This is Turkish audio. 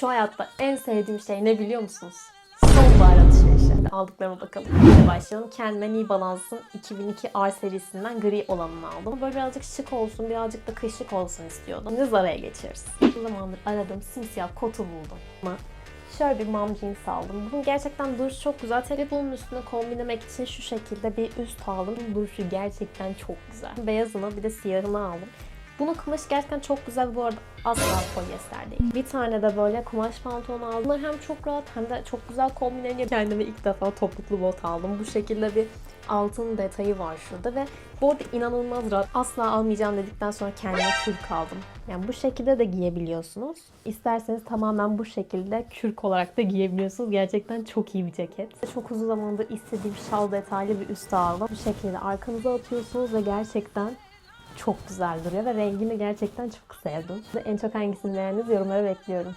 Şu hayatta en sevdiğim şey ne biliyor musunuz? Sonbahar alışverişi. Aldıklarıma bakalım. Hadi başlayalım. Kendime New Balance'ın 2002 R serisinden gri olanını aldım. Böyle birazcık şık olsun, birazcık da kışlık olsun istiyordum. Şimdi Zara'ya geçiyoruz. Bu zamandır aradığım simsiyah kotu buldum. Ama Şöyle bir mom jeans aldım. Bunun gerçekten duruşu çok güzel. Tabii bunun üstüne kombinlemek için şu şekilde bir üst aldım. Duruşu gerçekten çok güzel. Beyazını bir de siyahını aldım. Bunun kumaşı gerçekten çok güzel bu arada asla polyester değil. Bir tane de böyle kumaş pantolon aldım. Bunlar hem çok rahat hem de çok güzel kombinleniyor. Kendime ilk defa topuklu bot aldım. Bu şekilde bir altın detayı var şurada ve bu arada inanılmaz rahat. Asla almayacağım dedikten sonra kendime kürk aldım. Yani bu şekilde de giyebiliyorsunuz. İsterseniz tamamen bu şekilde kürk olarak da giyebiliyorsunuz. Gerçekten çok iyi bir ceket. Çok uzun zamandır istediğim şal detaylı bir üst aldım. Bu şekilde arkanıza atıyorsunuz ve gerçekten çok güzel duruyor ve rengini gerçekten çok sevdim. En çok hangisini beğendiniz yorumlara bekliyorum.